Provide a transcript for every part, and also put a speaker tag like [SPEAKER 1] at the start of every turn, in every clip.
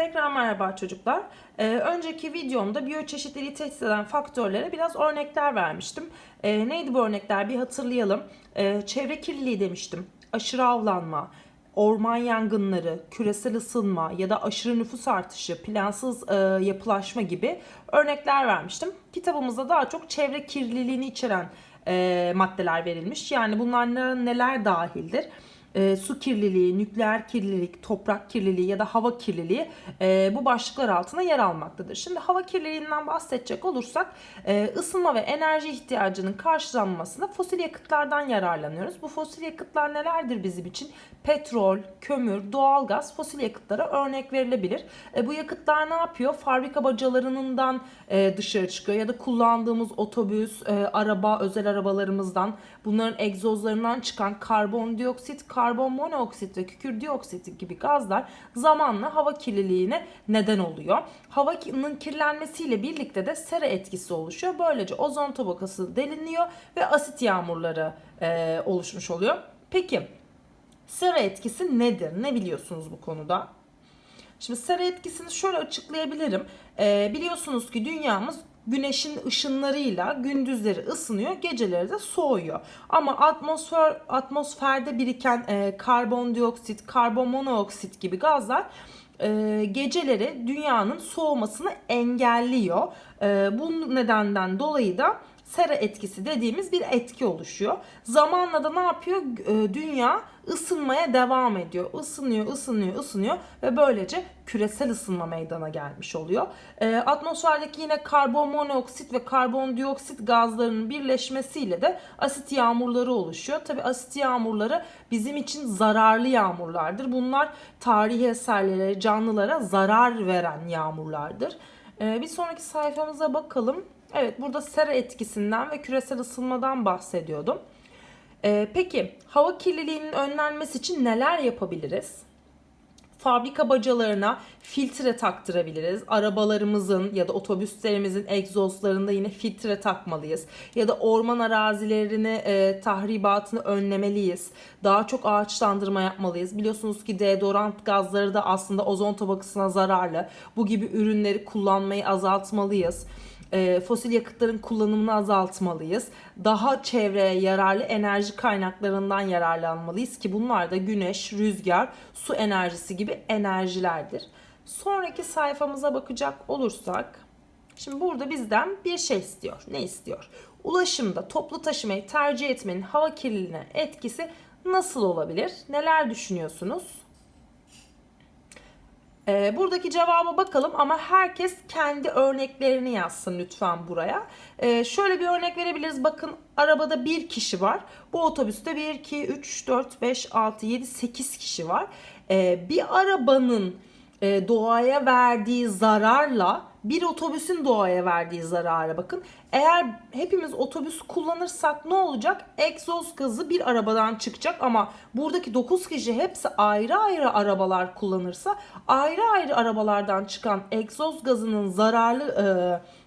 [SPEAKER 1] Tekrar merhaba çocuklar. Ee, önceki videomda biyoçeşitliliği tehdit eden faktörlere biraz örnekler vermiştim. Ee, neydi bu örnekler bir hatırlayalım. Ee, çevre kirliliği demiştim. Aşırı avlanma, orman yangınları, küresel ısınma ya da aşırı nüfus artışı, plansız e, yapılaşma gibi örnekler vermiştim. Kitabımızda daha çok çevre kirliliğini içeren e, maddeler verilmiş. Yani bunlar ne- neler dahildir? E, su kirliliği, nükleer kirlilik, toprak kirliliği ya da hava kirliliği e, bu başlıklar altında yer almaktadır. Şimdi hava kirliliğinden bahsedecek olursak e, ısınma ve enerji ihtiyacının karşılanmasında fosil yakıtlardan yararlanıyoruz. Bu fosil yakıtlar nelerdir bizim için? Petrol, kömür, doğalgaz fosil yakıtlara örnek verilebilir. E, bu yakıtlar ne yapıyor? Fabrika bacalarından e, dışarı çıkıyor ya da kullandığımız otobüs, e, araba, özel arabalarımızdan bunların egzozlarından çıkan karbondioksit, karbon monoksit ve kükür dioksit gibi gazlar zamanla hava kirliliğine neden oluyor. Havanın kirlenmesiyle birlikte de sera etkisi oluşuyor. Böylece ozon tabakası deliniyor ve asit yağmurları e, oluşmuş oluyor. Peki sera etkisi nedir? Ne biliyorsunuz bu konuda? Şimdi sera etkisini şöyle açıklayabilirim. Ee, biliyorsunuz ki dünyamız güneşin ışınlarıyla gündüzleri ısınıyor, geceleri de soğuyor. Ama atmosfer atmosferde biriken e, karbondioksit, karbon monoksit gibi gazlar e, geceleri dünyanın soğumasını engelliyor. E, bu nedenden dolayı da sera etkisi dediğimiz bir etki oluşuyor. Zamanla da ne yapıyor? E, Dünya ısınmaya devam ediyor. Isınıyor, ısınıyor, ısınıyor ve böylece küresel ısınma meydana gelmiş oluyor. E, atmosferdeki yine karbon monoksit ve karbondioksit gazlarının birleşmesiyle de asit yağmurları oluşuyor. Tabi asit yağmurları bizim için zararlı yağmurlardır. Bunlar tarihi eserlere, canlılara zarar veren yağmurlardır. E, bir sonraki sayfamıza bakalım. Evet burada sera etkisinden ve küresel ısınmadan bahsediyordum. Ee, peki hava kirliliğinin önlenmesi için neler yapabiliriz? Fabrika bacalarına filtre taktırabiliriz. Arabalarımızın ya da otobüslerimizin egzozlarında yine filtre takmalıyız. Ya da orman arazilerini e, tahribatını önlemeliyiz. Daha çok ağaçlandırma yapmalıyız. Biliyorsunuz ki deodorant gazları da aslında ozon tabakasına zararlı. Bu gibi ürünleri kullanmayı azaltmalıyız e, fosil yakıtların kullanımını azaltmalıyız. Daha çevreye yararlı enerji kaynaklarından yararlanmalıyız ki bunlar da güneş, rüzgar, su enerjisi gibi enerjilerdir. Sonraki sayfamıza bakacak olursak Şimdi burada bizden bir şey istiyor. Ne istiyor? Ulaşımda toplu taşımayı tercih etmenin hava kirliliğine etkisi nasıl olabilir? Neler düşünüyorsunuz? Ee, buradaki cevaba bakalım ama herkes kendi örneklerini yazsın lütfen buraya. Ee, şöyle bir örnek verebiliriz. Bakın arabada bir kişi var. Bu otobüste 1, 2, 3, 4, 5, 6, 7, 8 kişi var. Ee, bir arabanın e, doğaya verdiği zararla bir otobüsün doğaya verdiği zarara bakın. Eğer hepimiz otobüs kullanırsak ne olacak? Egzoz gazı bir arabadan çıkacak ama buradaki 9 kişi hepsi ayrı ayrı arabalar kullanırsa ayrı ayrı arabalardan çıkan egzoz gazının zararlı e,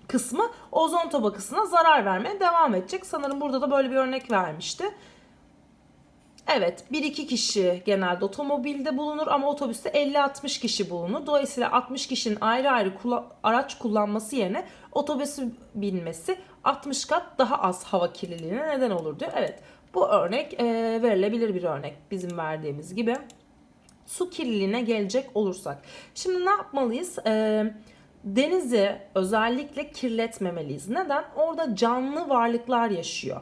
[SPEAKER 1] kısmı ozon tabakasına zarar vermeye devam edecek. Sanırım burada da böyle bir örnek vermişti. Evet 1-2 kişi genelde otomobilde bulunur ama otobüste 50-60 kişi bulunur. Dolayısıyla 60 kişinin ayrı ayrı kula- araç kullanması yerine otobüsü binmesi 60 kat daha az hava kirliliğine neden olur diyor. Evet bu örnek e, verilebilir bir örnek bizim verdiğimiz gibi. Su kirliliğine gelecek olursak. Şimdi ne yapmalıyız? E, denizi özellikle kirletmemeliyiz. Neden? Orada canlı varlıklar yaşıyor.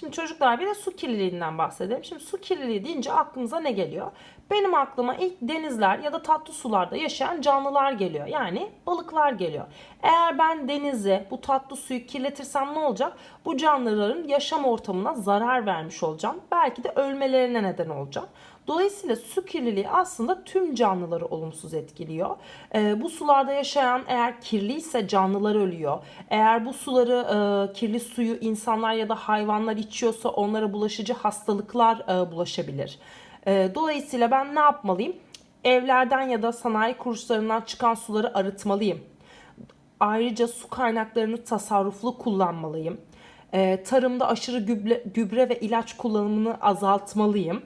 [SPEAKER 1] Şimdi çocuklar bir de su kirliliğinden bahsedelim. Şimdi su kirliliği deyince aklınıza ne geliyor? Benim aklıma ilk denizler ya da tatlı sularda yaşayan canlılar geliyor. Yani balıklar geliyor. Eğer ben denizi, bu tatlı suyu kirletirsem ne olacak? Bu canlıların yaşam ortamına zarar vermiş olacağım. Belki de ölmelerine neden olacağım. Dolayısıyla su kirliliği aslında tüm canlıları olumsuz etkiliyor. Ee, bu sularda yaşayan eğer kirliyse canlılar ölüyor. Eğer bu suları e, kirli suyu insanlar ya da hayvanlar içiyorsa onlara bulaşıcı hastalıklar e, bulaşabilir. E, dolayısıyla ben ne yapmalıyım? Evlerden ya da sanayi kuruluşlarından çıkan suları arıtmalıyım. Ayrıca su kaynaklarını tasarruflu kullanmalıyım. E, tarımda aşırı gübre, gübre ve ilaç kullanımını azaltmalıyım.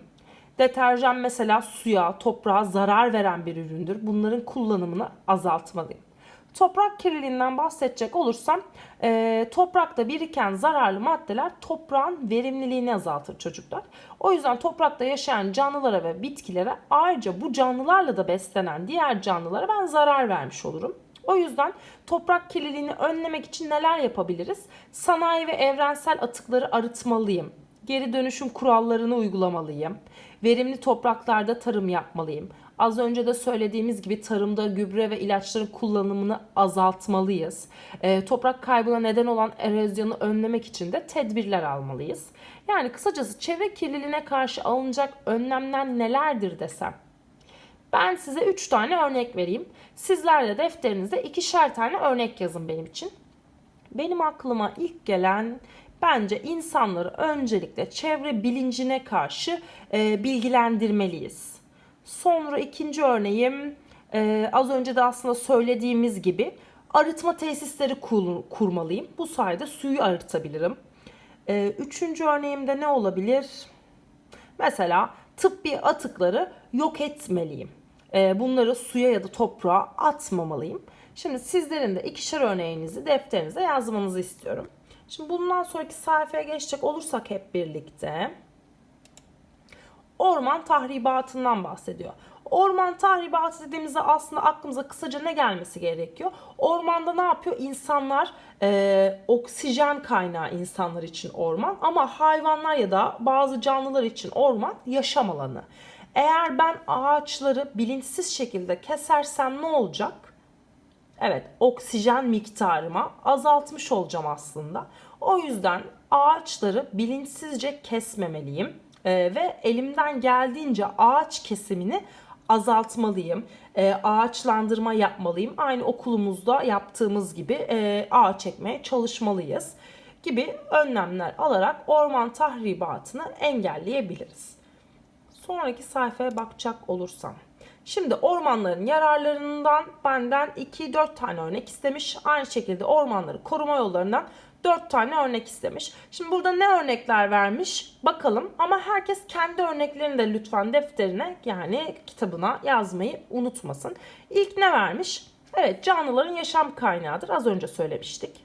[SPEAKER 1] Deterjan mesela suya, toprağa zarar veren bir üründür. Bunların kullanımını azaltmalıyım. Toprak kirliliğinden bahsedecek olursam e, toprakta biriken zararlı maddeler toprağın verimliliğini azaltır çocuklar. O yüzden toprakta yaşayan canlılara ve bitkilere ayrıca bu canlılarla da beslenen diğer canlılara ben zarar vermiş olurum. O yüzden toprak kirliliğini önlemek için neler yapabiliriz? Sanayi ve evrensel atıkları arıtmalıyım. Geri dönüşüm kurallarını uygulamalıyım. Verimli topraklarda tarım yapmalıyım. Az önce de söylediğimiz gibi tarımda gübre ve ilaçların kullanımını azaltmalıyız. E, toprak kaybına neden olan erozyonu önlemek için de tedbirler almalıyız. Yani kısacası çevre kirliliğine karşı alınacak önlemler nelerdir desem. Ben size 3 tane örnek vereyim. Sizler de defterinize ikişer tane örnek yazın benim için. Benim aklıma ilk gelen bence insanları öncelikle çevre bilincine karşı e, bilgilendirmeliyiz. Sonra ikinci örneğim e, az önce de aslında söylediğimiz gibi arıtma tesisleri kur, kurmalıyım. Bu sayede suyu arıtabilirim. E, üçüncü örneğimde ne olabilir? Mesela tıbbi atıkları yok etmeliyim. E, bunları suya ya da toprağa atmamalıyım. Şimdi sizlerin de ikişer örneğinizi defterinize yazmanızı istiyorum. Şimdi bundan sonraki sayfaya geçecek olursak hep birlikte orman tahribatından bahsediyor. Orman tahribatı dediğimizde aslında aklımıza kısaca ne gelmesi gerekiyor? Ormanda ne yapıyor? İnsanlar e, oksijen kaynağı insanlar için orman ama hayvanlar ya da bazı canlılar için orman yaşam alanı. Eğer ben ağaçları bilinçsiz şekilde kesersem ne olacak? Evet, oksijen miktarıma azaltmış olacağım aslında. O yüzden ağaçları bilinçsizce kesmemeliyim ee, ve elimden geldiğince ağaç kesimini azaltmalıyım. Ee, ağaçlandırma yapmalıyım. Aynı okulumuzda yaptığımız gibi e, ağaç ekmeye çalışmalıyız gibi önlemler alarak orman tahribatını engelleyebiliriz. Sonraki sayfaya bakacak olursam. Şimdi ormanların yararlarından benden 2-4 tane örnek istemiş. Aynı şekilde ormanları koruma yollarından 4 tane örnek istemiş. Şimdi burada ne örnekler vermiş bakalım ama herkes kendi örneklerini de lütfen defterine yani kitabına yazmayı unutmasın. İlk ne vermiş? Evet canlıların yaşam kaynağıdır az önce söylemiştik.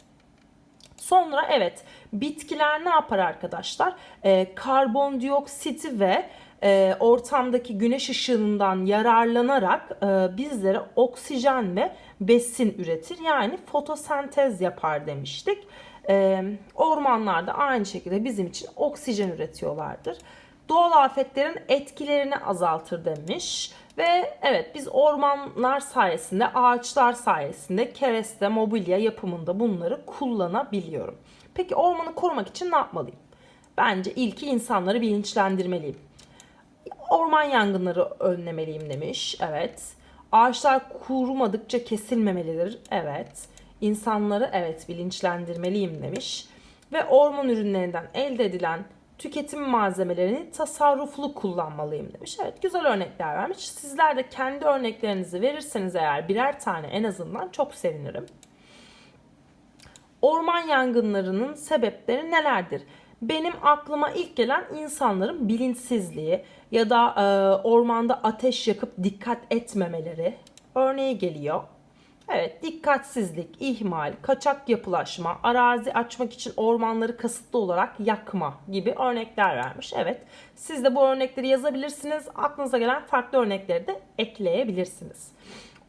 [SPEAKER 1] Sonra evet bitkiler ne yapar arkadaşlar? Ee, karbondioksiti ve e, ortamdaki güneş ışığından yararlanarak e, bizlere oksijen ve besin üretir. Yani fotosentez yapar demiştik. E, ormanlarda aynı şekilde bizim için oksijen üretiyorlardır. Doğal afetlerin etkilerini azaltır demiş. Ve evet biz ormanlar sayesinde, ağaçlar sayesinde kereste, mobilya yapımında bunları kullanabiliyorum. Peki ormanı korumak için ne yapmalıyım? Bence ilki insanları bilinçlendirmeliyim. Orman yangınları önlemeliyim demiş. Evet. Ağaçlar kurumadıkça kesilmemelidir. Evet. İnsanları evet bilinçlendirmeliyim demiş. Ve orman ürünlerinden elde edilen tüketim malzemelerini tasarruflu kullanmalıyım demiş. Evet güzel örnekler vermiş. Sizler de kendi örneklerinizi verirseniz eğer birer tane en azından çok sevinirim. Orman yangınlarının sebepleri nelerdir? Benim aklıma ilk gelen insanların bilinçsizliği ya da e, ormanda ateş yakıp dikkat etmemeleri örneği geliyor. Evet, dikkatsizlik, ihmal, kaçak yapılaşma, arazi açmak için ormanları kasıtlı olarak yakma gibi örnekler vermiş. Evet, siz de bu örnekleri yazabilirsiniz. Aklınıza gelen farklı örnekleri de ekleyebilirsiniz.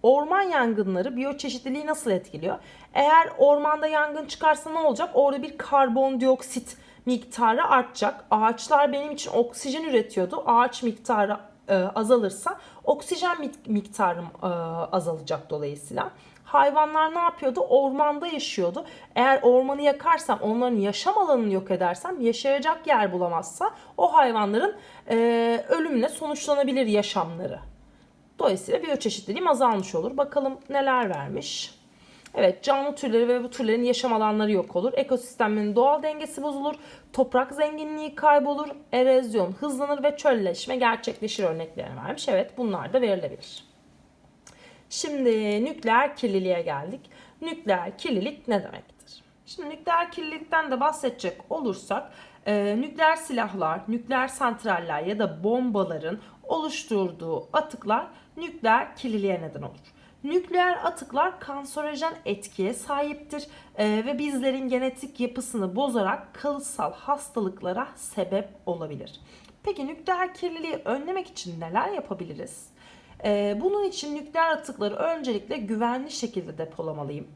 [SPEAKER 1] Orman yangınları biyoçeşitliliği nasıl etkiliyor? Eğer ormanda yangın çıkarsa ne olacak? Orada bir karbondioksit miktarı artacak. Ağaçlar benim için oksijen üretiyordu. Ağaç miktarı e, azalırsa oksijen miktarım e, azalacak dolayısıyla. Hayvanlar ne yapıyordu? Ormanda yaşıyordu. Eğer ormanı yakarsam, onların yaşam alanını yok edersem, yaşayacak yer bulamazsa o hayvanların e, ölümle sonuçlanabilir yaşamları. Dolayısıyla biyoçeşitliliğim azalmış olur. Bakalım neler vermiş. Evet canlı türleri ve bu türlerin yaşam alanları yok olur. Ekosistemin doğal dengesi bozulur. Toprak zenginliği kaybolur. Erozyon hızlanır ve çölleşme gerçekleşir örneklerini vermiş. Evet bunlar da verilebilir. Şimdi nükleer kirliliğe geldik. Nükleer kirlilik ne demektir? Şimdi nükleer kirlilikten de bahsedecek olursak Ee, nükleer silahlar, nükleer santraller ya da bombaların oluşturduğu atıklar nükleer kirliliğe neden olur. Nükleer atıklar kanserojen etkiye sahiptir ee, ve bizlerin genetik yapısını bozarak kalıtsal hastalıklara sebep olabilir. Peki nükleer kirliliği önlemek için neler yapabiliriz? Ee, bunun için nükleer atıkları öncelikle güvenli şekilde depolamalıyım.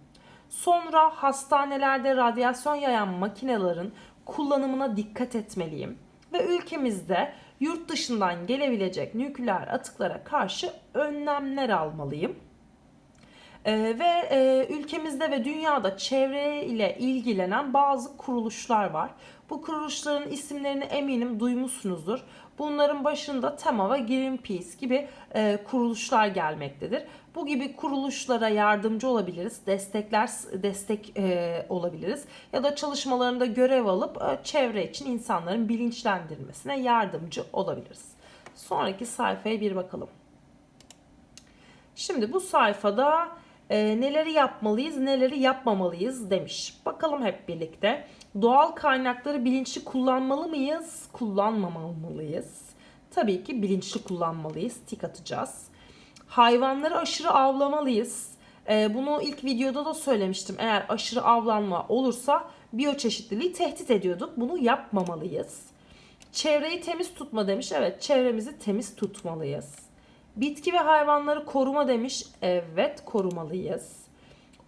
[SPEAKER 1] Sonra hastanelerde radyasyon yayan makinelerin kullanımına dikkat etmeliyim. Ve ülkemizde yurt dışından gelebilecek nükleer atıklara karşı önlemler almalıyım. Ee, ve e, ülkemizde ve dünyada çevre ile ilgilenen bazı kuruluşlar var. Bu kuruluşların isimlerini eminim duymuşsunuzdur. Bunların başında Tema ve Greenpeace gibi e, kuruluşlar gelmektedir. Bu gibi kuruluşlara yardımcı olabiliriz, destekler destek e, olabiliriz ya da çalışmalarında görev alıp e, çevre için insanların bilinçlendirmesine yardımcı olabiliriz. Sonraki sayfaya bir bakalım. Şimdi bu sayfada e, neleri yapmalıyız, neleri yapmamalıyız demiş. Bakalım hep birlikte. Doğal kaynakları bilinçli kullanmalı mıyız, kullanmamalıyız? Tabii ki bilinçli kullanmalıyız. Tik atacağız. Hayvanları aşırı avlamalıyız. E, bunu ilk videoda da söylemiştim. Eğer aşırı avlanma olursa biyoçeşitliliği tehdit ediyorduk. Bunu yapmamalıyız. Çevreyi temiz tutma demiş. Evet, çevremizi temiz tutmalıyız. Bitki ve hayvanları koruma demiş. Evet korumalıyız.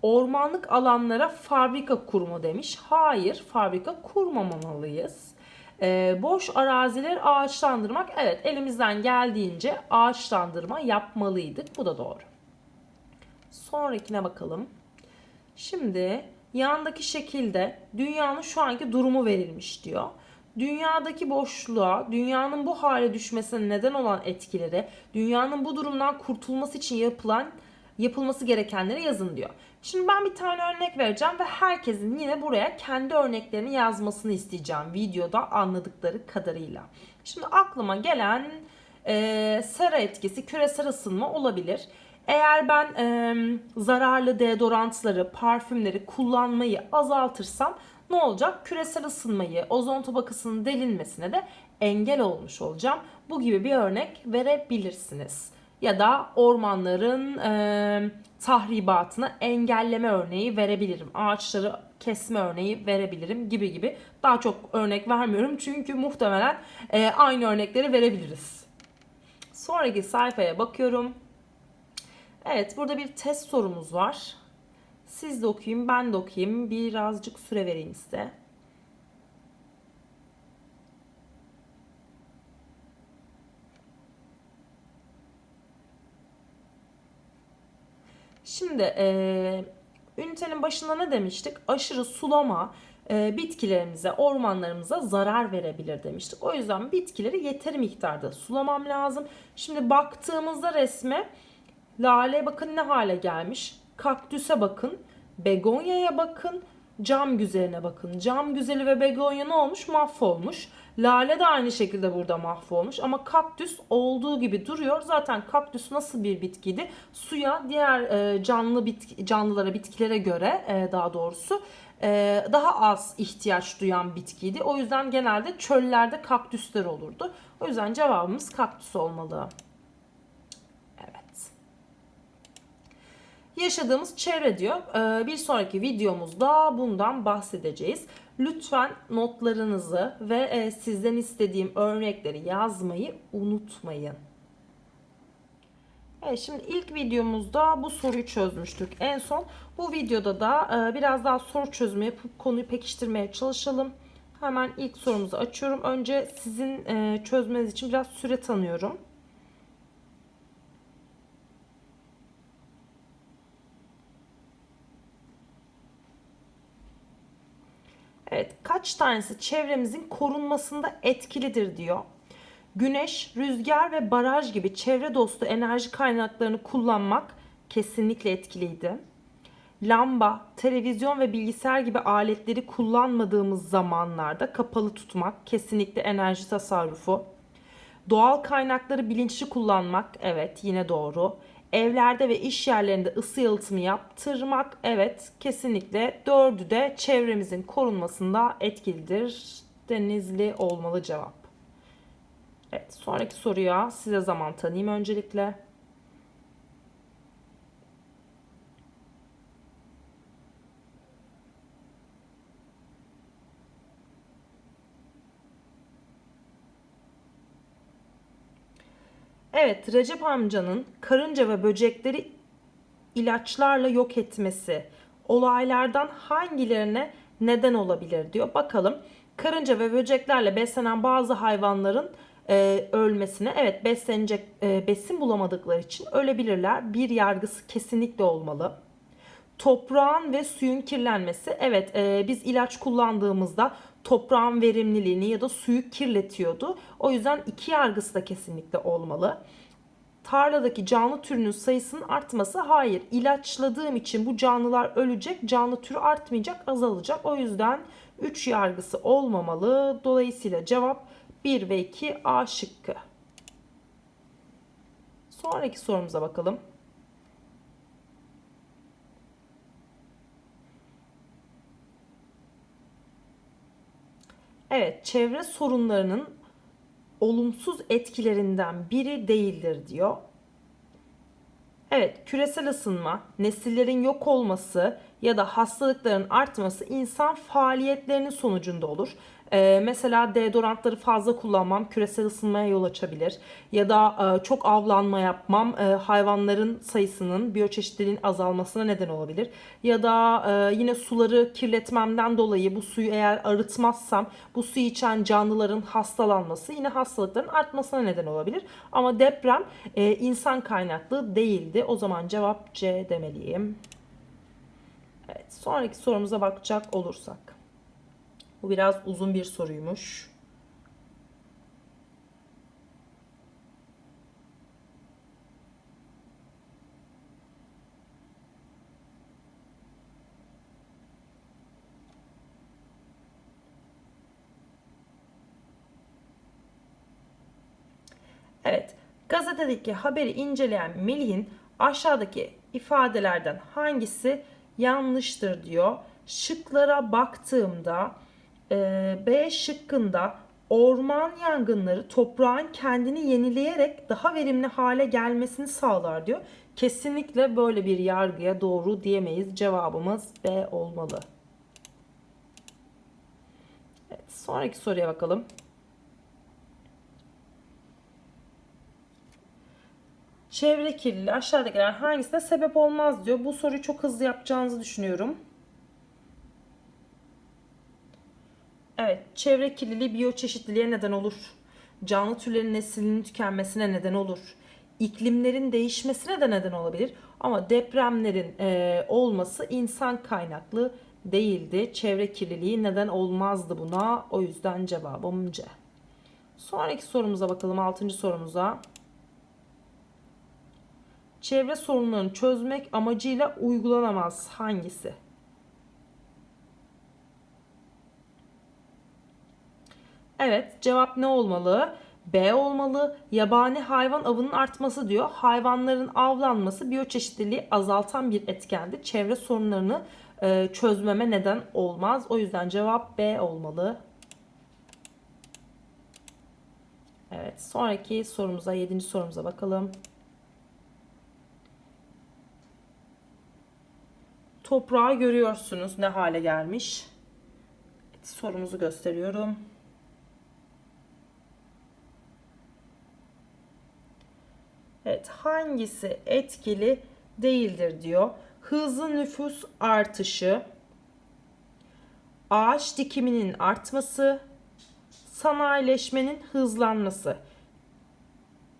[SPEAKER 1] Ormanlık alanlara fabrika kurma demiş. Hayır fabrika kurmamalıyız. Ee, boş arazileri ağaçlandırmak. Evet elimizden geldiğince ağaçlandırma yapmalıydık. Bu da doğru. Sonrakine bakalım. Şimdi yandaki şekilde dünyanın şu anki durumu verilmiş diyor dünyadaki boşluğa, dünyanın bu hale düşmesine neden olan etkileri, dünyanın bu durumdan kurtulması için yapılan yapılması gerekenleri yazın diyor. Şimdi ben bir tane örnek vereceğim ve herkesin yine buraya kendi örneklerini yazmasını isteyeceğim videoda anladıkları kadarıyla. Şimdi aklıma gelen e, sera etkisi, küresel ısınma olabilir. Eğer ben e, zararlı deodorantları, parfümleri kullanmayı azaltırsam ne olacak? Küresel ısınmayı, ozon tabakasının delinmesine de engel olmuş olacağım. Bu gibi bir örnek verebilirsiniz. Ya da ormanların e, tahribatını engelleme örneği verebilirim. Ağaçları kesme örneği verebilirim gibi gibi. Daha çok örnek vermiyorum çünkü muhtemelen e, aynı örnekleri verebiliriz. Sonraki sayfaya bakıyorum. Evet burada bir test sorumuz var. Siz de okuyun, ben de okuyayım. Birazcık süre vereyim size. Şimdi e, ünitenin başında ne demiştik? Aşırı sulama e, bitkilerimize, ormanlarımıza zarar verebilir demiştik. O yüzden bitkileri yeteri miktarda sulamam lazım. Şimdi baktığımızda resme lale bakın ne hale gelmiş kaktüse bakın, begonyaya bakın, cam güzeline bakın. Cam güzeli ve begonya ne olmuş? Mahvolmuş. Lale de aynı şekilde burada mahvolmuş ama kaktüs olduğu gibi duruyor. Zaten kaktüs nasıl bir bitkiydi? Suya diğer e, canlı bitki, canlılara, bitkilere göre e, daha doğrusu e, daha az ihtiyaç duyan bitkiydi. O yüzden genelde çöllerde kaktüsler olurdu. O yüzden cevabımız kaktüs olmalı. yaşadığımız çevre diyor. Ee, bir sonraki videomuzda bundan bahsedeceğiz. Lütfen notlarınızı ve e, sizden istediğim örnekleri yazmayı unutmayın. Evet şimdi ilk videomuzda bu soruyu çözmüştük. En son bu videoda da e, biraz daha soru çözümü yapıp konuyu pekiştirmeye çalışalım. Hemen ilk sorumuzu açıyorum. Önce sizin e, çözmeniz için biraz süre tanıyorum. Evet, kaç tanesi çevremizin korunmasında etkilidir diyor. Güneş, rüzgar ve baraj gibi çevre dostu enerji kaynaklarını kullanmak kesinlikle etkiliydi. Lamba, televizyon ve bilgisayar gibi aletleri kullanmadığımız zamanlarda kapalı tutmak kesinlikle enerji tasarrufu. Doğal kaynakları bilinçli kullanmak evet yine doğru. Evlerde ve iş yerlerinde ısı yalıtımı yaptırmak evet kesinlikle dördü de çevremizin korunmasında etkilidir Denizli olmalı cevap. Evet sonraki soruya size zaman tanıyayım öncelikle. Evet, Recep amcanın karınca ve böcekleri ilaçlarla yok etmesi olaylardan hangilerine neden olabilir diyor. Bakalım karınca ve böceklerle beslenen bazı hayvanların e, ölmesine evet beslenecek e, besin bulamadıkları için ölebilirler. Bir yargısı kesinlikle olmalı. Toprağın ve suyun kirlenmesi evet e, biz ilaç kullandığımızda toprağın verimliliğini ya da suyu kirletiyordu. O yüzden iki yargısı da kesinlikle olmalı tarladaki canlı türünün sayısının artması hayır. İlaçladığım için bu canlılar ölecek, canlı türü artmayacak, azalacak. O yüzden 3 yargısı olmamalı. Dolayısıyla cevap 1 ve 2 A şıkkı. Sonraki sorumuza bakalım. Evet, çevre sorunlarının olumsuz etkilerinden biri değildir diyor. Evet, küresel ısınma, nesillerin yok olması ya da hastalıkların artması insan faaliyetlerinin sonucunda olur. Ee, mesela deodorantları fazla kullanmam küresel ısınmaya yol açabilir. Ya da e, çok avlanma yapmam e, hayvanların sayısının, biyoçeşitliliğin azalmasına neden olabilir. Ya da e, yine suları kirletmemden dolayı bu suyu eğer arıtmazsam bu suyu içen canlıların hastalanması yine hastalıkların artmasına neden olabilir. Ama deprem insan kaynaklı değildi. O zaman cevap C demeliyim. Evet, sonraki sorumuza bakacak olursak. Bu biraz uzun bir soruymuş. Evet, gazetedeki haberi inceleyen Melih'in aşağıdaki ifadelerden hangisi yanlıştır diyor. Şıklara baktığımda e, B şıkkında orman yangınları toprağın kendini yenileyerek daha verimli hale gelmesini sağlar diyor. Kesinlikle böyle bir yargıya doğru diyemeyiz. Cevabımız B olmalı. Evet, sonraki soruya bakalım. Çevre kirliliği aşağıdakiler hangisine sebep olmaz diyor. Bu soruyu çok hızlı yapacağınızı düşünüyorum. Evet, çevre kirliliği biyoçeşitliliğe neden olur. Canlı türlerin neslinin tükenmesine neden olur. İklimlerin değişmesine de neden olabilir. Ama depremlerin e, olması insan kaynaklı değildi. Çevre kirliliği neden olmazdı buna. O yüzden cevabım C. Sonraki sorumuza bakalım. Altıncı sorumuza. Çevre sorunlarını çözmek amacıyla uygulanamaz hangisi? Evet cevap ne olmalı? B olmalı. Yabani hayvan avının artması diyor. Hayvanların avlanması biyoçeşitliliği azaltan bir etkendi. Çevre sorunlarını e, çözmeme neden olmaz. O yüzden cevap B olmalı. Evet sonraki sorumuza, yedinci sorumuza bakalım. Toprağı görüyorsunuz ne hale gelmiş. Sorumuzu gösteriyorum. Hangisi etkili değildir diyor. Hızlı nüfus artışı, ağaç dikiminin artması, sanayileşmenin hızlanması.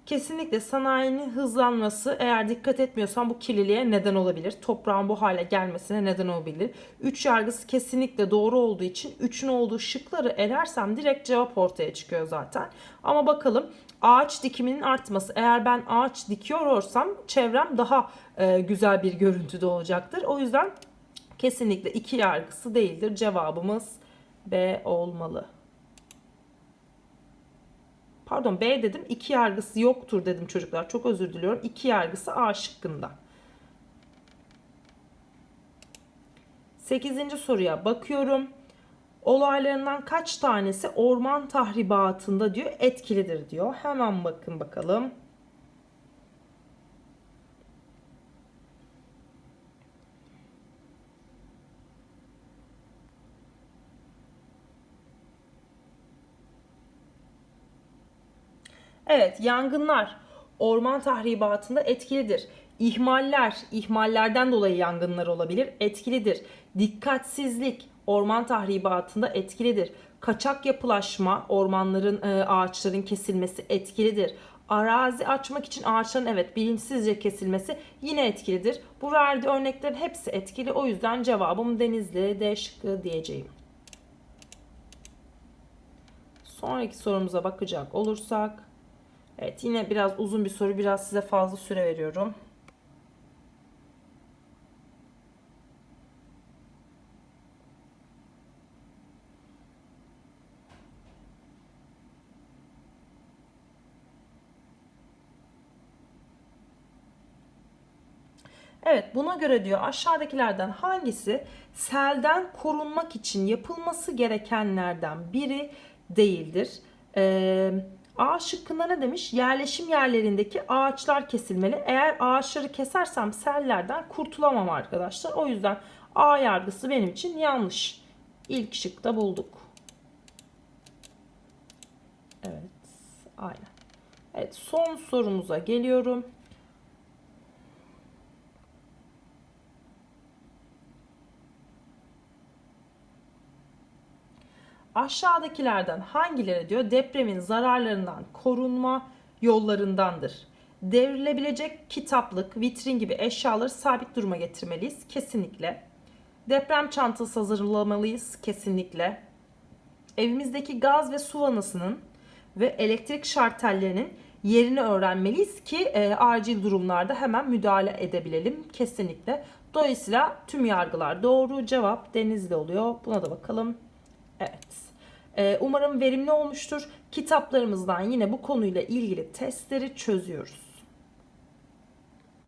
[SPEAKER 1] Kesinlikle sanayinin hızlanması eğer dikkat etmiyorsan bu kirliliğe neden olabilir. Toprağın bu hale gelmesine neden olabilir. Üç yargısı kesinlikle doğru olduğu için üçün olduğu şıkları elersem direkt cevap ortaya çıkıyor zaten. Ama bakalım ağaç dikiminin artması. Eğer ben ağaç dikiyorsam çevrem daha e, güzel bir görüntüde olacaktır. O yüzden kesinlikle iki yargısı değildir. Cevabımız B olmalı. Pardon B dedim. iki yargısı yoktur dedim çocuklar. Çok özür diliyorum. İki yargısı A şıkkında. Sekizinci soruya bakıyorum. olaylarından kaç tanesi orman tahribatında diyor etkilidir diyor. Hemen bakın bakalım. Evet, yangınlar orman tahribatında etkilidir. İhmaller, ihmallerden dolayı yangınlar olabilir, etkilidir. Dikkatsizlik orman tahribatında etkilidir. Kaçak yapılaşma, ormanların, e, ağaçların kesilmesi etkilidir. Arazi açmak için ağaçların evet bilinçsizce kesilmesi yine etkilidir. Bu verdiği örneklerin hepsi etkili. O yüzden cevabım Denizli D şıkkı diyeceğim. Sonraki sorumuza bakacak olursak Evet yine biraz uzun bir soru. Biraz size fazla süre veriyorum. Evet buna göre diyor aşağıdakilerden hangisi selden korunmak için yapılması gerekenlerden biri değildir? Ee, A şıkkında ne demiş? Yerleşim yerlerindeki ağaçlar kesilmeli. Eğer ağaçları kesersem sellerden kurtulamam arkadaşlar. O yüzden A yargısı benim için yanlış. İlk şıkta bulduk. Evet. Aynen. Evet son sorumuza geliyorum. Aşağıdakilerden hangileri diyor depremin zararlarından korunma yollarındandır. Devrilebilecek kitaplık, vitrin gibi eşyaları sabit duruma getirmeliyiz kesinlikle. Deprem çantası hazırlamalıyız kesinlikle. Evimizdeki gaz ve su vanasının ve elektrik şartellerinin yerini öğrenmeliyiz ki e, acil durumlarda hemen müdahale edebilelim kesinlikle. Dolayısıyla tüm yargılar doğru. Cevap Denizli oluyor. Buna da bakalım. Evet. Ee, umarım verimli olmuştur. Kitaplarımızdan yine bu konuyla ilgili testleri çözüyoruz.